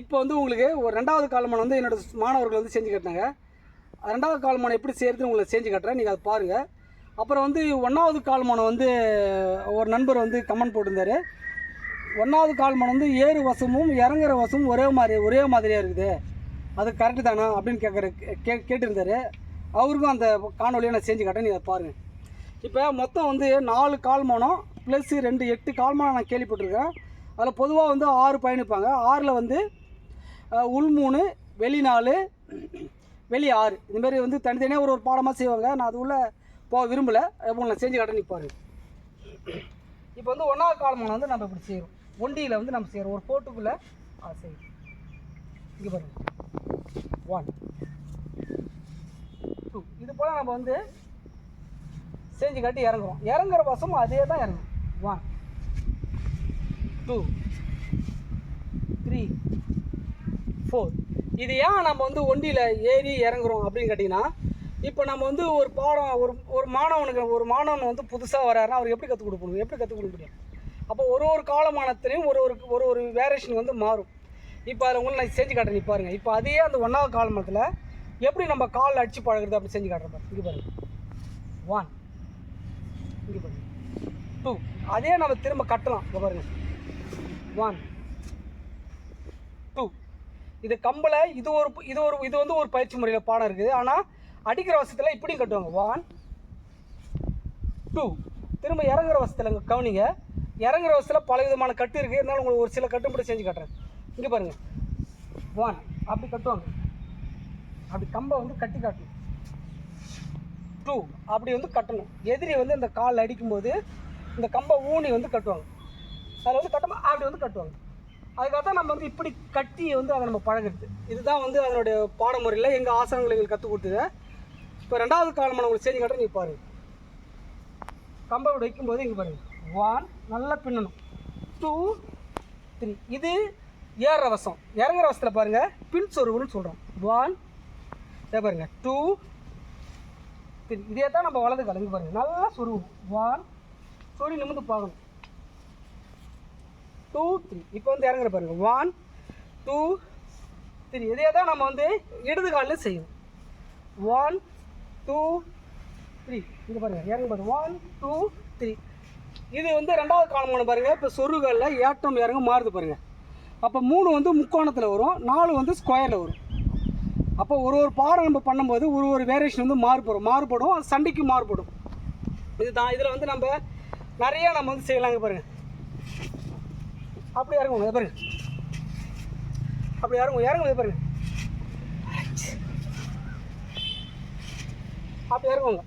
இப்போ வந்து உங்களுக்கு ஒரு ரெண்டாவது கால்மனை வந்து என்னோட மாணவர்கள் வந்து செஞ்சு கட்டினாங்க. ரெண்டாவது கால்மனை எப்படி செய்கிறது உங்களை செஞ்சு கட்டுறேன். நீங்கள் அதை பாருங்கள் அப்புறம் வந்து ஒன்றாவது கால்மனை வந்து ஒரு நண்பர் வந்து கமெண்ட் போட்டிருந்தார். ஒன்றாவது கால்மன் வந்து ஏறு வசமும் இறங்குற வசமும் ஒரே மாதிரி ஒரே மாதிரியாக இருக்குது. அது கரெக்டு தானா அப்படின்னு கேட்குற கே கேட்டிருந்தார். அவருக்கும் அந்த காணொலியை நான் செஞ்சு காட்டேன் நீங்கள் அதை பாருங்கள் இப்போ மொத்தம் வந்து நாலு கால்மானம் ப்ளஸ் ரெண்டு எட்டு கால்மானம் நான் கேள்விப்பட்டிருக்கேன். அதில் பொதுவாக வந்து ஆறு பயணிப்பாங்க. ஆறில் வந்து உள் மூணு வெளி நாலு வெளி ஆறு. இதுமாரி வந்து தனித்தனியாக ஒரு ஒரு பாடமாக செய்வாங்க. நான் அது உள்ள போக விரும்பலை. இப்போ நான் செஞ்சு காட்டேன் நிற்பார் இப்போ வந்து ஒன்றாவது காலமான வந்து நம்ம இப்படி செய்கிறோம் ஒண்டியில் வந்து நம்ம செய்கிறோம் ஒரு போட்டுக்குள்ளே அதை செய்கிறோம் இங்கே பாருங்கள் ஒன் டூ இது போல் நம்ம வந்து செஞ்சு காட்டி இறங்குறோம். இறங்குற பசமும் அதே தான் இறங்கும். ஒன் டூ த்ரீ ஃபோர் இது ஏன் நம்ம வந்து ஒண்டியில் ஏறி இறங்குறோம் அப்படின்னு கேட்டிங்கன்னா இப்போ நம்ம வந்து ஒரு பாடம் ஒரு ஒரு மாணவனுக்கு ஒரு மாணவன் வந்து புதுசாக வராருன்னா அவருக்கு எப்படி கற்றுக் கொடுக்கணும்? எப்படி கற்றுக் கொடுக்க முடியும்? அப்போ ஒரு ஒரு காலமானத்துலேயும் ஒரு ஒரு ஒரு ஒரு வேரியேஷன் வந்து மாறும். இப்போ அதில் உங்களுக்கு நான் செஞ்சு காட்டுறேன் பாருங்க. இப்போ அதே அந்த ஒன்றாவது காலமானத்தில் எப்படி நம்ம காலில் அடித்து பழகுறது அப்படி செஞ்சு காட்டுறேன் பாருங்க இங்கே பாருங்கள் ஒன் இங்கே பாருங்கள் டூ அதே நம்ம திரும்ப கட்டலாம். இங்கே பாருங்கள் ஒன் இது கம்பளை இது ஒரு இது ஒரு இது வந்து ஒரு பயிற்சி முறையில் பாடம் இருக்குது. ஆனால் அடிக்கிற வசத்தில் இப்படியும் கட்டுவாங்க. ஒன் டூ திரும்ப இறங்குற வசத்தில் இங்கே கவனிங்க. இறங்குற வசத்தில் பல விதமான கட்டு இருக்குது இருந்தாலும் உங்களுக்கு ஒரு சில கட்டு மட்டும் செஞ்சு கட்டுறேன். இங்கே பாருங்கள் ஒன் அப்படி கட்டுவாங்க. அப்படி கம்பை வந்து கட்டி காட்டணும் டூ அப்படி வந்து கட்டணும். எதிரி வந்து இந்த கால் அடிக்கும்போது இந்த கம்பை ஊனி வந்து கட்டுவாங்க. அதில் வந்து கட்டமாக அப்படி வந்து கட்டுவாங்க. அதுக்காக தான் நம்ம வந்து இப்படி கட்டி வந்து அதை நம்ம பழகுறது. இதுதான் வந்து அதனுடைய பாடமுறையில் எங்கள் ஆசிரியர்கள் எங்களுக்கு கற்றுக் கொடுத்தது. இப்போ ரெண்டாவது காலம் உங்களுக்கு செஞ்சு காட்டுறேன் நீ பாரு கம்பை இப்படி வைக்கும்போது இங்கே பாருங்க. ஒன் நல்லா பின்னணும். டூ த்ரீ இது ஏறுற வசம். இறங்குற வசத்தில் பாருங்கள் பின் சொருவுன்னு சொல்கிறோம் ஒன் இதே பாருங்க. டூ த்ரீ இதே தான் நம்ம வலது கலந்து பாருங்கள் நல்லா சொருவோம் ஒன் சொல்லி நிமிந்து பார்க்கணும். டூ த்ரீ இப்போ வந்து இறங்குற பாருங்க. ஒன் டூ த்ரீ இதே தான் நம்ம வந்து இடது காலில் செய்யணும். ஒன் டூ த்ரீ இங்கே பாருங்க. இறங்க பாருங்க. ஒன் டூ த்ரீ இது வந்து ரெண்டாவது காலம் பாருங்க. இப்போ சொருகளில் ஏற்றம் இறங்க மாறுது பாருங்க. அப்போ மூணு வந்து முக்கோணத்தில் வரும். நாலு வந்து ஸ்கொயரில் வரும். அப்போ ஒரு ஒரு பாடம் நம்ம பண்ணும்போது ஒரு ஒரு வேரியேஷன் வந்து மாறுபடும். மாறுபடும். அது சண்டைக்கு மாறுபடும். இதுதான். இதில் வந்து நம்ம நிறையா நம்ம வந்து செய்யலாங்க பாருங்கள் அப்படி இறங்குவோம் இதை பாருங்க. அப்படி இறங்குவோம் இறங்குவோம் இதை பாருங்க. அப்படி இறங்குவோங்க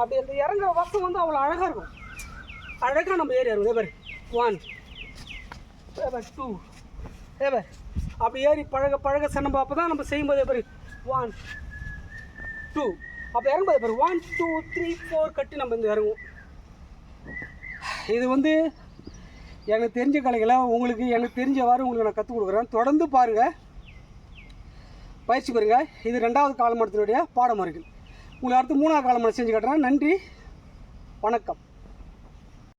அப்படி அந்த இறங்குற வசம் வந்து அவ்வளோ அழகாக இருக்கும். அழகாக நம்ம ஏறி இறங்குவோம் பாரு ஒன் ஏபர் டூ பேபர் அப்படி ஏறி பழக பழக சனம் அப்போ தான் நம்ம செய்யும்போது பாரு ஒன் டூ அப்போ இறங்கும்போது பாரு ஒன் டூ த்ரீ ஃபோர் கட்டி நம்ம இந்த இறங்குவோம். இது வந்து எனக்கு தெரிஞ்ச கலைகளை உங்களுக்கு எனக்கு தெரிஞ்சவாறு உங்களுக்கு நான் கற்றுக் கொடுக்குறேன். தொடர்ந்து பாருங்கள் பயிற்சி பெறுங்கள் இது ரெண்டாவது காலமடத்தினுடைய பாடமாக இருக்குது உங்களுக்கு அடுத்து மூணாவது காலமடை செஞ்சு காட்டுறேன். நன்றி. வணக்கம்.